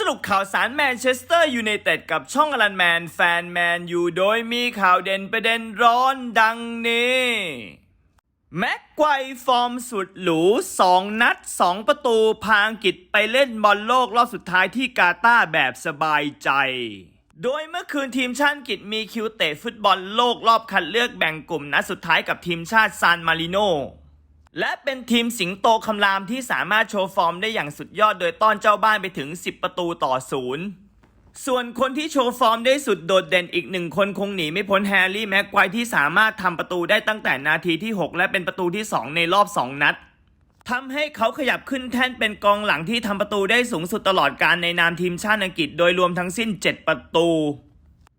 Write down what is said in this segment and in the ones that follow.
สรุปข่าวสารแมนเชสเตอร์ยูไนเต็ดกับช่องอลันแมนแฟนแมนยูโดยมีข่าวเด่นประเด็นร้อนดังนี้แม็กไกวฟอร์มสุดหรู 2 นัด 2 ประตูพาอังกฤษไปเล่นบอลโลกรอบสุดท้ายที่กาตาร์แบบสบายใจ โดยเมื่อคืนทีมชาติอังกฤษมีคิวเตะฟุตบอลโลกรอบคัดเลือกแบ่งกลุ่มนัดสุดท้ายกับทีมชาติซานมาริโน และเป็นทีมสิงโตคำรามที่สามารถโชว์ฟอร์มได้อย่างสุดยอดโดยต้อนเจ้าบ้านไปถึง 10 ประตูต่อศูนย์ส่วนคนที่โชว์ฟอร์มได้สุดโดดเด่นอีกหนึ่งคนคงหนีไม่พ้นแฮร์รี่แม็กไกวที่สามารถทำประตูได้ตั้งแต่นาทีที่ 6 และเป็นประตูที่ 2 ในรอบ 2 นัดทำให้เขาขยับขึ้นแท่นเป็นกองหลังที่ทำประตูได้สูงสุดตลอดการในนามทีมชาติอังกฤษโดยรวมทั้งสิ้น 7 ประตู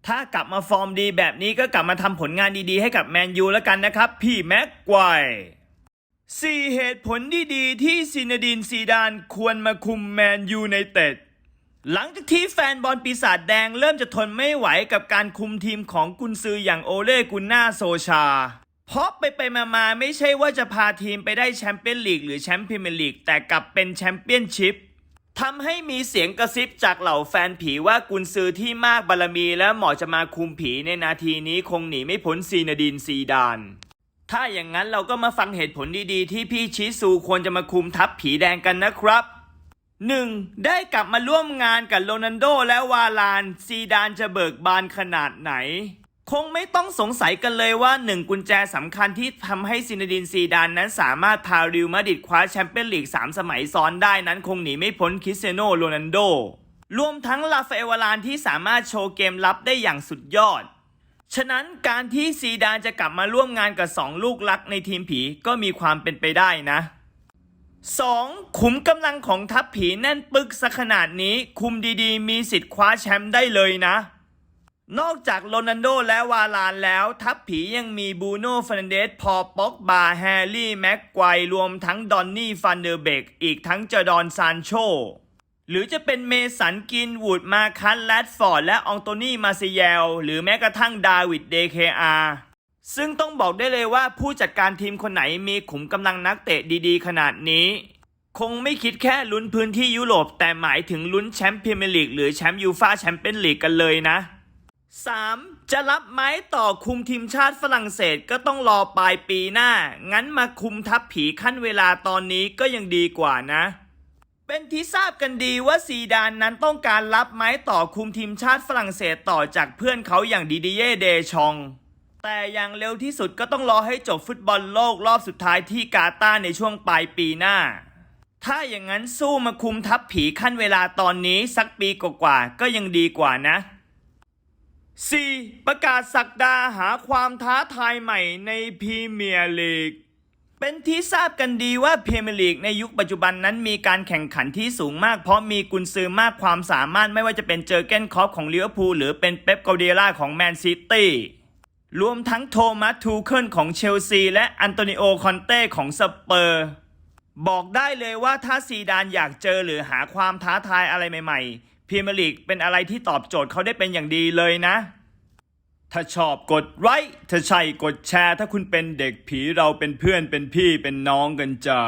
ถ้ากลับมาฟอร์มดีแบบนี้ก็กลับมาทำผลงานดีๆให้กับแมนยูแล้วกันนะครับ พี่แม็กไกว สี่เหตุผลดีๆที่ซินาดินซีดานควรมาคุมแมนยูในเต็ด หลังจากที่แฟนบอลปีศาจแดงเริ่มจะทนไม่ไหวกับการคุมทีมของกุนซืออย่างโอเล่กุนนาโซชา เพราะไปไปมามาไม่ใช่ว่าจะพาทีมไปได้แชมเปี้ยนลีกหรือแชมป์พรีเมียร์ลีกแต่กลับเป็นแชมเปี้ยนชิพทำให้มีเสียงกระซิบจากเหล่าแฟนผีว่ากุนซือที่มากบารมีและเหมาะจะมาคุมผีในนาทีนี้คงหนีไม่พ้นซีนาดินซีดาน ถ้าอย่างนั้นเราก็มาฟังเหตุผลดีๆ ที่พี่ชิซูควรจะมาคุมทัพผีแดงกันนะครับ 1. ได้กลับมาร่วมงานกับโรนัลโดและวาลาน ซีดานจะเบิกบานขนาดไหน คงไม่ต้องสงสัยกันเลยว่าหนึ่งกุญแจสำคัญที่ทำให้ซินดินซีดานนั้นสามารถพาริวมาดิดคว้าแชมเปี้ยนลีก 3 สมัยซ้อนได้นั้นคงหนีไม่พ้นคริสเตียโนโรนัลโดรวมทั้งลาฟาเอวาลานที่สามารถโชว์เกมลับได้อย่างสุดยอด ฉะนั้นการที่ซีดานจะกลับมาร่วมงานกับสองลูกรักในทีมผีก็มีความเป็นไปได้นะ 2. ขุมกำลังของทัพผีแน่นปึกซะขนาดนี้คุมดีๆ มีสิทธิ์คว้าแชมป์ได้เลยนะ นอกจากโรนัลโดและวาลานแล้ว ทัพผียังมีบูโน่ฟ r นเดสพอป็อกบาแฮร์รี่แม็กไกวรวมทั้งดอนนี่ฟันเดอร์เบกอีกทั้งเจอดอนซานโช หรือจะเป็นเมสันกินวูดมาคันแรดฟอร์ด และอองโตนี่มาซิเยล หรือแม้กระทั่งดาวิดเดเคอาซึ่งต้องบอกได้เลยว่าผู้จัดการทีมคนไหนมีขุมกำลังนักเตะดีๆ ขนาดนี้ คงไม่คิดแค่ลุ้นพื้นที่ยุโรป แต่หมายถึงลุ้นแชมป์พรีเมียร์ลีกหรือแชมป์ยูฟาแชมเปี้ยนลีกกันเลยนะ 3. จะรับไม้ต่อคุมทีมชาติฝรั่งเศสก็ต้องรอปลายปีหน้า งั้นมาคุมทัพผีขั้นเวลาตอนนี้ก็ยังดีกว่านะ เป็นที่ทราบกันดีว่าซีดานนั้นต้องการรับไม้ต่อคุมทีมชาติฝรั่งเศสต่อจากเพื่อนเขาอย่างดิดิเย่เดชอง แต่อย่างเร็วที่สุดก็ต้องรอให้จบฟุตบอลโลกรอบสุดท้ายที่กาตาร์ในช่วงปลายปีหน้า ถ้าอย่างนั้นสู้มาคุมทัพผีขั้นเวลาตอนนี้สักปีกว่าๆก็ยังดีกว่านะ 4. ประกาศสักดาหาความท้าทายใหม่ในพรีเมียร์ลีก เป็นที่ทราบกันดีว่าเพเมลีกในยุคปัจจุบันนั้นมีการแข่งขันที่สูงมาก เพราะมีกุนซือมากความสามารถไม่ว่าจะเป็นเจอเกนคอปของลิเวอร์พูลหรือเป็นเป๊ปกาเดียล่าของแมนซิตี้รวมทั้งโทมัสทูเคิลของเชลซี และอันโตนิโอคอนเต้ของสเปอร์ บอกได้เลยว่าถ้าซีดานอยากเจอหรือหาความท้าทายอะไรใหม่ๆพรีเมียร์ลีกเป็นอะไรที่ตอบโจทย์เขาได้เป็นอย่างดีเลยนะ ถ้าชอบกดไลค์ถ้าใช่กดแชร์ ถ้าคุณเป็นเด็กผีเราเป็นเพื่อนเป็นพี่เป็นน้องกันจ้า